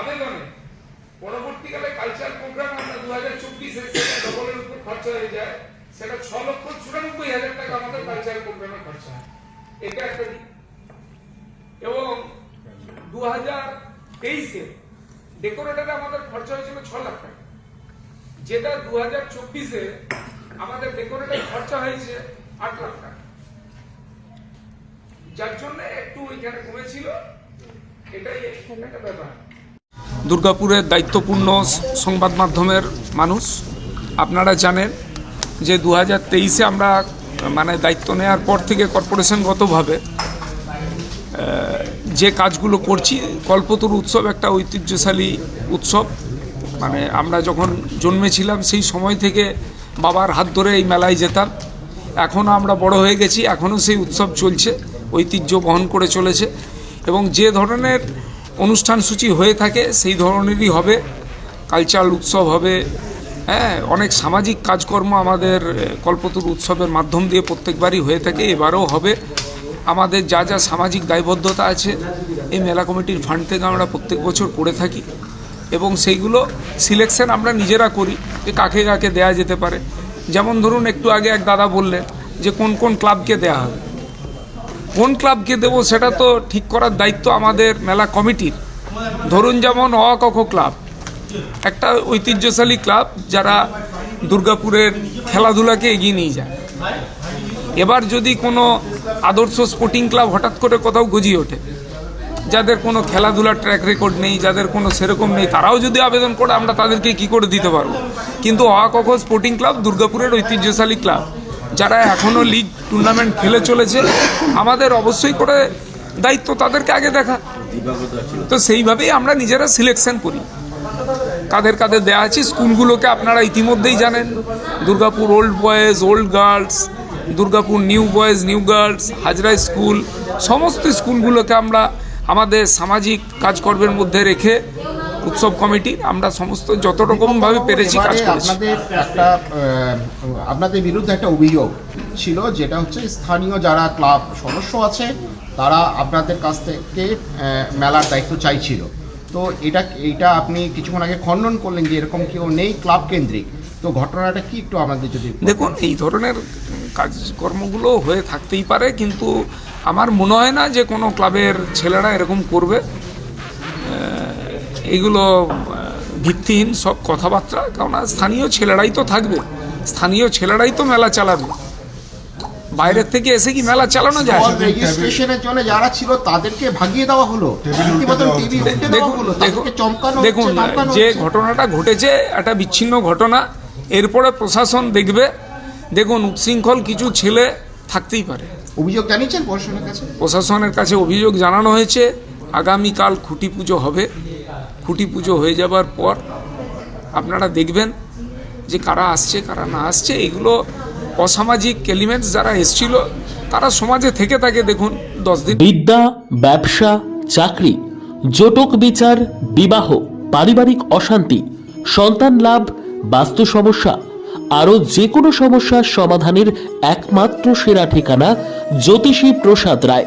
আবেদনে পরবর্তীকালে culture programme আমরা দু হাজার চব্বিশে সেটা ডবলের উপর খরচা হয়ে যায়। সেটা ছ লক্ষ চুরানব্বই হাজার টাকা আমাদের কালচার প্রোগ্রামে খরচা হয়। এটা একটা দিক। এবং দু হাজার তেইশে ডেকোরেটারে আমাদের খরচা হয়েছিল ছ লাখ টাকা। যেটা দু হাজার চব্বিশে আমাদের ডেকোরেটার খরচা হয়েছে আট লাখ টাকা। যার জন্য একটু ওইখানে কমেছিল। এটাই একটা ব্যাপার। দুর্গাপুরের দায়িত্বপূর্ণ সংবাদ মাধ্যমের মানুষ। আপনারা জানেন যে দু হাজার তেইশে আমরা মানে দায়িত্ব নেওয়ার পর থেকে কর্পোরেশনগতভাবে যে কাজগুলো করছি, কল্পতরু উৎসব একটা ঐতিহ্যশালী উৎসব। মানে আমরা যখন জন্মেছিলাম সেই সময় থেকে বাবার হাত ধরে এই মেলায় যেতাম। এখনও আমরা বড় হয়ে গেছি, এখনও সেই উৎসব চলছে, ঐতিহ্য বহন করে চলেছে। এবং যে ধরনের অনুষ্ঠান সূচি হয়ে থাকে, সেই ধরনেরই হবে কালচারাল উৎসব হবে। হ্যাঁ অনেক সামাজিক কাজকর্ম আমাদের কল্পতরু উৎসবের মাধ্যম দিয়ে প্রত্যেকবারই হয়ে থাকে, এবারেও হবে। আমাদের যা যা সামাজিক দায়বদ্ধতা আছে, এই মেলা কমিটির ফান্ড থেকে আমরা প্রত্যেক বছর করে থাকি। এবং সেইগুলো সিলেকশন আমরা নিজেরা করি, যে কাকে কাকে দেয়া যেতে পারে। যেমন ধরুন, একটু আগে এক দাদা বললেন যে কোন কোন ক্লাবকে দেয়া হবে। কোন ক্লাবকে দেবো সেটা তো ঠিক করার দায়িত্ব আমাদের মেলা কমিটির। ধরুন যেমন অকক ক্লাব, একটা ঐতিহ্যশালী ক্লাব যারা দুর্গাপুরের খেলাধুলাকে এগিয়ে নিয়ে যায়। এবার যদি কোনো আদর্শ স্পোর্টিং ক্লাব হঠাৎ করে কোথাও গজিয়ে ওঠে, যাদের কোনো খেলাধুলার ট্র্যাক রেকর্ড নেই, যাদের কোনো সেরকম নেই, তারাও যদি আবেদন করে আমরা তাদেরকে কি করে দিতে পারব? কিন্তু অকক স্পোর্টিং ক্লাব দুর্গাপুরের ঐতিহ্যশালী ক্লাব যারা এখনও লিগ টুর্নামেন্ট খেলে চলেছে, আমাদের অবশ্যই করে দায়িত্ব তাদেরকে আগে দেখা। তো সেইভাবেই আমরা নিজেরা সিলেকশন করি। কাদের কাদের দেওয়া আছে, স্কুলগুলোকে আপনারা ইতিমধ্যেই জানেন। Durgapur old boys old girls Durgapur new boys new girls Hazra school, সমস্ত স্কুলগুলোকে আমরা আমাদের সামাজিক কাজকর্মের মধ্যে রেখে উৎসব কমিটি আমরা সমস্ত যত রকমভাবে পেরেছি কাজ করেছি। আপনাদের একটা আপনাদের বিরুদ্ধে একটা অভিযোগ ছিল যেটা হচ্ছে স্থানীয় যারা ক্লাব সদস্য আছে তারা আপনাদের কাছ থেকে মেলার দায়িত্ব চাইছিল। তো এটা এটা আপনি কিছুক্ষণ আগে খণ্ডন করলেন যে এরকম কেউ নেই ক্লাব কেন্দ্রিক। তো ঘটনাটা কি একটু আমাদের যদি দেখুন এই ধরনের কাজকর্মগুলো হয়ে থাকতেই পারে কিন্তু আমার মনে হয় না যে কোনো ক্লাবের ছেলেরা এরকম করবে। এগুলো ভিত্তিহীন সব কথাবার্তা কারণ স্থানীয় ছেলেরাই তো থাকবে। স্থানীয় ছেলেরাই তো মেলা চালাবে। বাইরের থেকে এসে কি মেলা চালানো যায়? রেজিস্ট্রেশনের জন্য যারা ছিল তাদেরকে ভাগিয়ে দেওয়া হলো। দেখুন যে ঘটনাটা ঘটেছে একটা বিচ্ছিন্ন ঘটনা। এরপরে প্রশাসন দেখবে। দেখুন উচ্ছৃঙ্খল কিছু ছেলে থাকতেই পারে। অভিযোগ জানিয়েছেন প্রশাসনের কাছে? প্রশাসনের কাছে অভিযোগ জানানো হয়েছে। আগামীকাল খুঁটি পুজো হবে। খুঁটি পুজো হয়ে যাবার পর আপনারা দেখবেন যে কারা আসছে, কারা না আসছে, এগুলো অসামাজিক এলিমেন্টস যারা এসছিল, তারা সমাজে থেকে থাকে দেখুন, দশ দিন। বিদ্যা, ব্যবসা, চাকরি, জটক বিচার, বিবাহ, পারিবারিক অশান্তি, সন্তান লাভ, বাস্তু সমস্যা, আরও যে কোনো সমস্যার সমাধানের একমাত্র সেরা ঠিকানা জ্যোতিষী প্রসাদ রায়।